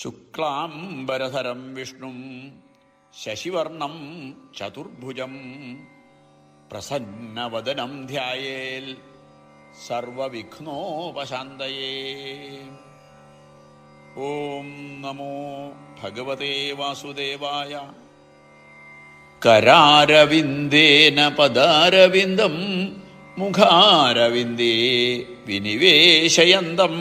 ശുക്ലാംബരധരം വിഷ്ണും ശശിവർണം ചതുർഭുജം. പ്രസന്നവദനം ധ്യായേൽ സർവവിഘ്നോപശാന്തയേ. ഓം നമോ ഭഗവതേ വാസുദേവായ. കരാരവിന്ദേന പദാരവിന്ദം മുഖാരവിന്ദേ വിനിവേശയന്തം.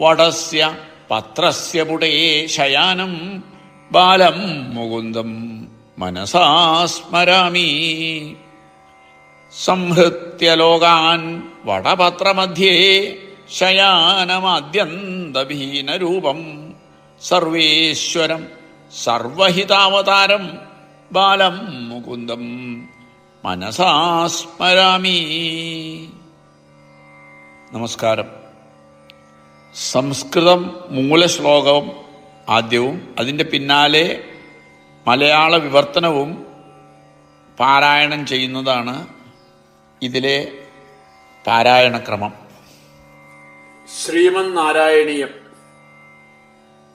വടസ്യ പത്രസ്യ പുടേ ശയാനം ബാലം മുകുന്ദം മനസാ സ്മരാമി. സംഹൃത്യ ലോകാൻ വടപത്രമധ്യേ ശയാനമാദ്യന്തഭീനരൂപം. സർവേശ്വരം സർവഹിതാവതാരം ബാലം മുകുന്ദം മനസാസ്മരാമി നമസ്കാരം. സംസ്കൃതം മൂലശ്ലോകം ആദ്യവും. അതിന്റെ പിന്നാലെ മലയാള വിവർത്തനവും പാരായണം ചെയ്യുന്നതാണ് ഇതിലെ പാരായണക്രമം ശ്രീമൻ നാരായണീയം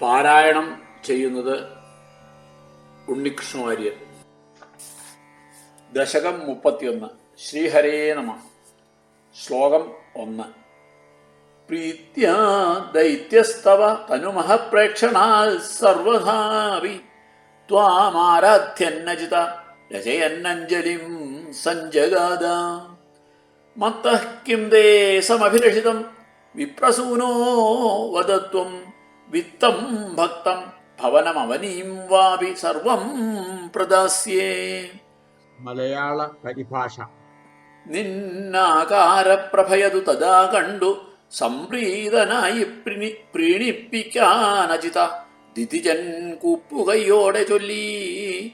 പാരായണം ചെയ്യുന്നത് ഉണ്ണികൃഷ്ണ വാര്യർ ദശകം മുപ്പത്തിയൊന്ന്. ശ്രീഹരേ നമ. ശ്ലോകം ഒന്ന്. പ്രീത്യാ ദൈത്യസ്തവ തനുമഹ പ്രേക്ഷണാൽ സർവധാവി. ത്വാമാരാധ്യന്നജിത രചയന്നഞ്ജലിം സഞ്ജഗാദ. മത്തഃ കിം ദേ സമഭിലഷിതം വിപ്രസൂനോ വദത്വം? വിത്തം ഭക്തം? ഭവനമവനീം വാപി സർവം പ്രദാസ്യേ. മലയാള പരിഭാഷ. നിന്നാകാരപ്രഭയതു തഥാ കണ്ടു. സംപ്രീതനായി പ്രിണി പ്രീണിപ്പിക്കാനജിത ദിതിജൻ കൂപ്പുകയോടെ ചൊല്ലി.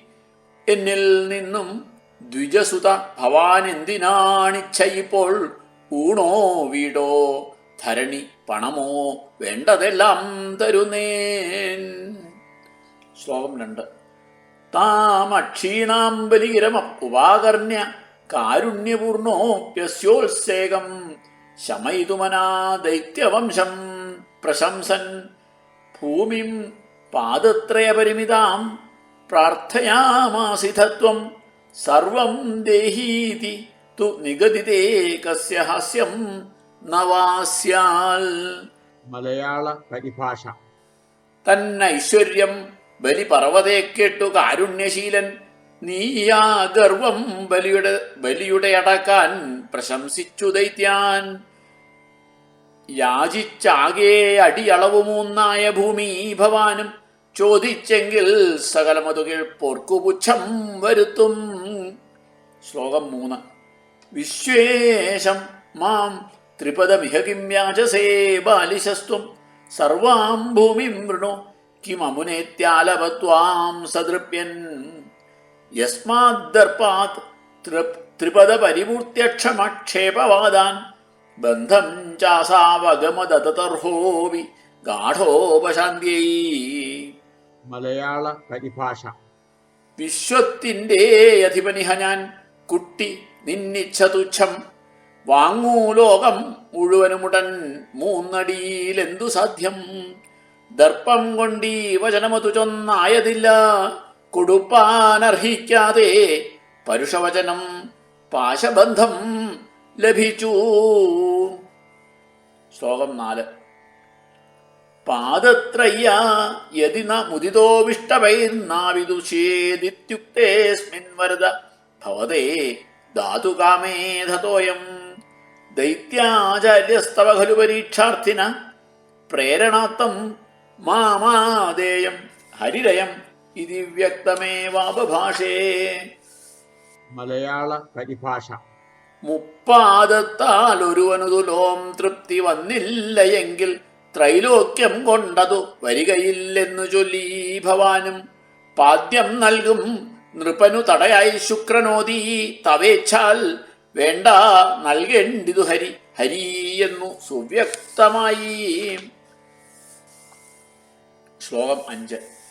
എന്നിൽ നിന്നും ദ്വിജസുത ഭവാനെന്തിനാണിച്ഛയിപ്പോൾ ഊണോ വീടോ? ധരണി പണമോ വേണ്ടതെല്ലാം തരുന്നേൻ. ശ്ലോകം രണ്ട്. താമക്ഷീണാം ബലികിരമ ഉപാകർണ്യ കാരുണ്യപൂർണോപ്യസ്യോത്സേകം. ശമയിതുമനാ ദൈത്യവംശം പ്രശംസൻ. ഭൂമിം പാദത്രയപരിമിതാം പ്രാർത്ഥയാമാസിധത്വം. സർവം ദേഹീതി തു നിഗതിതേ കസ്യ ഹാസ്യം നവാസ്യാൽ. മലയാള പരിഭാഷ. തന്നൈശ്വര്യം ബലിപർവതയെ കേട്ടു കാരുണ്യശീലൻ. നീയാ ഗർവം ബലിയുടെ ബലിയുടെ അടക്കാൻ പ്രശംസിച്ചു ദൈത്യാൻ. യാചിച്ചാകെ അടിയളവു മൂന്നായ ഭൂമി ഭവാനും ചോദിച്ചെങ്കിൽ സകലമതുകിൽ പൊർക്കുപുച്ഛം വരുത്തും. ശ്ലോകം മൂന്ന്. വിശ്വേശം മാം ത്രിപദമിഹ കിം യാചസേ ബാലിശസ്ത്വം സർവാം ഭൂമിം വൃണു. കിമമുനേത്യാലപത്വാം സദൃപ്യൻ. യസ്മാദ്ദർപ്പാത് ത്രിപദപരിമൂർത്യക്ഷമക്ഷേപവാദാൻ ബന്ധം ചാസാവഗമദതർഹോവി ഗാഠോപശാന്ത്യൈ. മലയാള പരിഭാഷ. വിശ്വത്തിന്റെ അധിപനിഹ ഞാൻ കുട്ടി നിന്നിച്ഛ തുച്ഛം വാങ്ങൂ ലോകം മുഴുവനുമുടൻ മൂന്നടിയിലെന്തു സാധ്യം? ദർപ്പം കൊണ്ടീ വചനമതു ചൊന്നായതില്ല. കൊടുപ്പാനർഹിക്കാതെ പരുഷവചനം പാശബന്ധം ലഭിച്ചു. ശ്ലോകം നാല്. പാദത്രയ്യ യതി ന മുദിതോവിഷ്ടവൈർനാവിദുഷേദിത്യുക്തേസ്മിൻ വരദ. ഭവതേ ധാതുകാമേധതോയം ദൈത്യാചാര്യസ്തവ ഖലു പരീക്ഷാർത്ഥിന പ്രേരണാത്തം മാമാദേയം ഹരിരയം ഇതി വ്യക്തമേവാപഭാഷേ. മലയാള പരിഭാഷ. മുപ്പാദത്താൽ ഒരുവനുതുലോം തൃപ്തി വന്നില്ല എങ്കിൽ ത്രൈലോക്യം കൊണ്ടതു വരികയില്ലെന്നു ചൊല്ലി ഭവാനും. പാദ്യം നൽകും നൃപനു തടയായി ശുക്രനോദി തവേച്ചാൽ വേണ്ട നൽകേണ്ടിതു ഹരി. ഹരി എന്നു സുവ്യക്തമായി. ശ്ലോകം അഞ്ച്.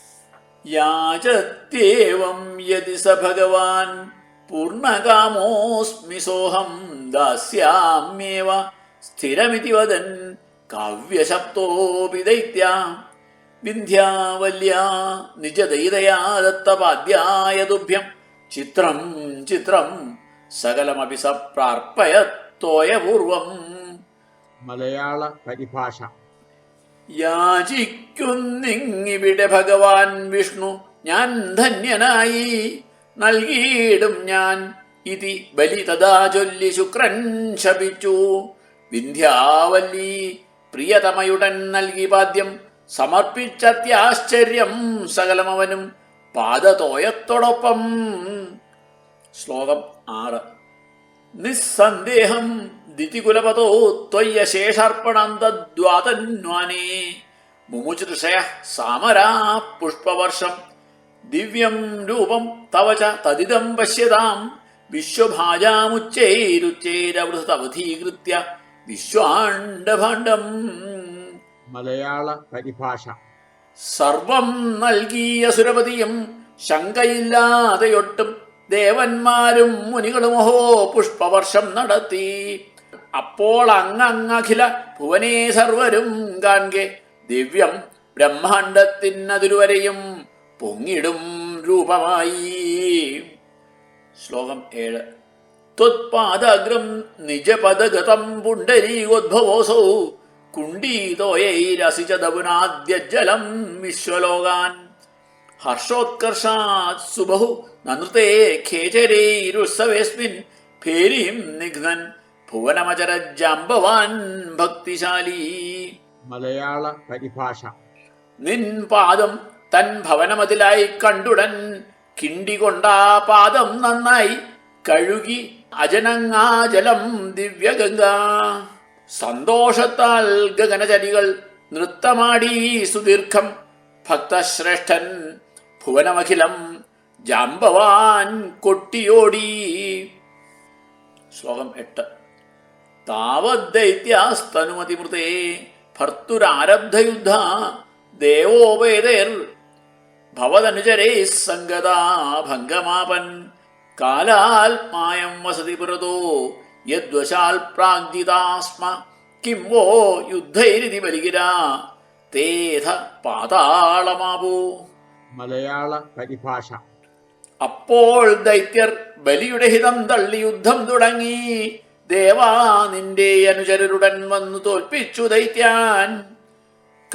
യാചത്യേവം യതി സ ഭഗവാൻ. പൂർണകാമോസ്മി സോഹം ദാസ്യാമ്യേവ. സ്ഥിരമിതി വദൻ കാവ്യശബ്ദോപി ദൈത്യ വിന്ധ്യാവല്യ നിജദൈതയാ ദത്തപാദ്യായ ദുഭ്യം ചിത്രം ചിത്രം സകലമപി സ പ്രാർപ്പയത്തോയപൂർവം മലയാള പരിഭാഷ. യാചിക്കുന്നിങ്ങിവിടെ ഭഗവാൻ വിഷ്ണു ഞാൻ ധന്യനായി. നൽകിയിടും ഞാൻ. ഇതി ബലി തഥാ ചൊല്ലി ശുക്രൻ ശപിച്ചു. വിന്ധ്യാവല്ലി പ്രിയതമയുടൻ നൽകി പാദ്യം. സമർപ്പിച്ചത്യാശ്ചര്യം സകലമവനും. പാദതോയത്തോടൊപ്പം. ശ്ലോകം ആറ്. നിസ്സന്ദേഹം ദിതികുലപതോ ത്വയ്യശേഷാർപ്പണന്തദ്വാതന്വാനേ മുമുചൃഷയ സാമരാ പുഷ്പവർഷം. ദിവ്യം രൂപം തവ ച തദിതം പശ്യതാം. വിശ്വഭാജാമുച്ചൈരുച്ചൈരവൃതവധീകൃത്യ വിശ്വാണ്ഡഭാണ്ഡം. മലയാള പരിഭാഷ സർവം നൽകിയ സുരപതിയും ശങ്കയില്ലാതെയൊട്ടും ദേവന്മാരും മുനികളുമഹോ പുഷ്പവർഷം നടത്തി. അപ്പോൾ അങ്ങങ്ങഖില ഭുവനേ സർവരും കാൺകെ ദിവ്യം ബ്രഹ്മാണ്ടത്തിനതിരുവരെയും പൊങ്ങിടും രൂപമായി. ശ്ലോകം ഏഴ്. ത്വത്പാദഗ്രം നിജപദഗതം പുണ്ടരീകോദ്ഭവോസൗ. കുണ്ടീതോയൈരസിചതപുനാദ്യജലം വിശ്വലോകാൻ. ഹർഷോത്കർഷാത് സുബഹു നൃത്തേ ഖേചരൈരുത്സവേസ്മിൻ ഭേരീം നിഘ്നൻ. ഭുവനമചരജാമ്പവാൻ ഭക്തിശാലീ. മലയാള പരിഭാഷ. നിൻ പാദം തൻ ഭവനമതിലായി കണ്ടുടൻ കിണ്ടികൊണ്ടാ പാദം നന്നായി കഴുകി അജനങ്ങാജലം ദിവ്യഗംഗ. സന്തോഷത്താൽ ഗഗനചരികൾ നൃത്തമാടി സുദീർഘം. ഭക്തശ്രേഷ്ഠൻ ഭുവനമഖിലം ജാമ്പവാൻ കൊട്ടിയോടി. ശ്ലോകം എട്ട്. താവദ്ദൈത്യാസ്തനുമതിമൃതേ ഭർത്തുരാരബ്ധയുദ്ധ ദേവോപേതേർ ഭവതനുചരേ സംഗതാ ഭംഗമാപൻ കാലാത്മായം വസതി പുരതോ യദ്വശാൽ പ്രാഗ്ജിതാസ്മ കിം വോ യുദ്ധൈരിതി ബലിഗിരാ തേധ പാതാളമാവോ മലയാള പരിഭാഷ അപ്പോൾ ദൈത്യർ ബലിയുടെ ഹിതം തള്ളി യുദ്ധം തുടങ്ങി. ദേവാ നിന്റെ അനുചരരുടൻ വന്നു തോൽപ്പിച്ചു ദൈത്യാൻ.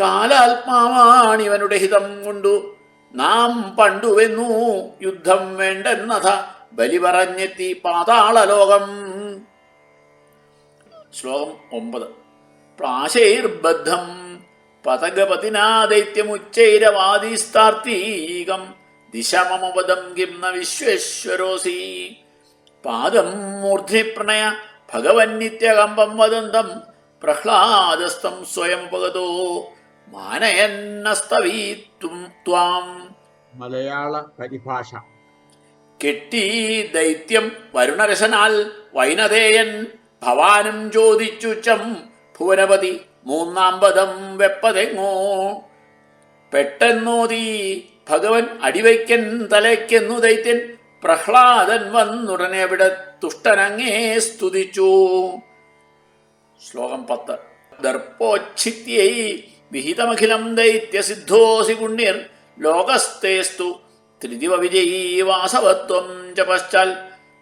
കാലാത്മാവാണിവനുടെ ഹിതം കൊണ്ടു നാം പണ്ടുവെന്നു യുദ്ധം വേണ്ടെന്നഥ ബലി പറഞ്ഞെത്തി പാതാളലോകം. ശ്ലോകം ഒമ്പത്. പ്രാശൈർബദ്ധം പതഗപതിനാ ദൈത്യമുച്ചൈരവാദിസ്ഥാർത്തീകം ദിശമമപദം കിം ന വിശ്വേശ്വരോസി. പാദം മൂർധിപ്രണയ പ്രണയ ഭഗവന്നിത്യകമ്പം വദന്തം പ്രഹ്ലാദസ്തം സ്വയമുപഗതോ മാനയന്നസ്തവീത്വം ത്വാം. മലയാള പരിഭാഷ. കെട്ടി ദൈത്യം വരുണരസനാൽ വൈനതേയൻ ഭവാനും ചോദിച്ചുച്ചം ഭുവനപതി മൂന്നാം പദം വെപ്പതെങ്ങോ. പെട്ടെന്നോതി ഭഗവൻ അടിവയ്ക്കൻ തലയ്ക്കെന്നു ദൈത്യൻ പ്രഹ്ലാദൻ വന്നുടനെ അവിടെ തുഷ്ടനങ്ങേ സ്തുതിച്ചു. ശ്ലോകം പത്ത്. ദർപ്പോച്ഛിത്യൈ വിഹിതമഖിലം ദൈത്യസിദ്ധോസി പുണ്യർ ലോകസ്തേസ്തു ത്രിദിവ വിജയീ വാസവത്വം ച പശ്ചാൽ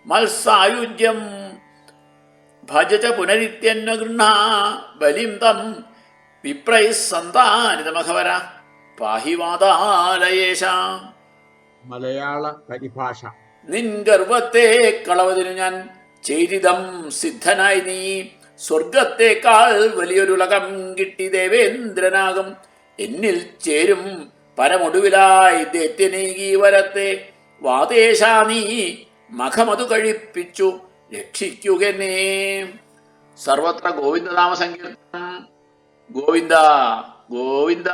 മത്സായുജ്യം ഭജ ച പുനരിത്യന്ന ഗൃഹാ ബലിം തം വിപ്രൈ സന്താനിതമഖവര പാഹിവാദാലയേശ മലയാള പരിഭാഷ. നിൻ ഗർവത്തെ കളവതിനു ഞാൻ ചെയ്തിതം സിദ്ധനായി നീ. സ്വർഗത്തേക്കാൾ വലിയൊരുലകം കിട്ടി ദേവേന്ദ്രനാകും. എന്നിൽ ചേരും പരമൊടുവിലായി ദൈത്യനീകി വരത്തെ. വാതേശാ നീ മഖമതു കഴിപ്പിച്ചു രക്ഷിക്കുക സർവത്ര ഗോവിന്ദനാമ സങ്കീർത്തനം ഗോവിന്ദ ഗോവിന്ദ.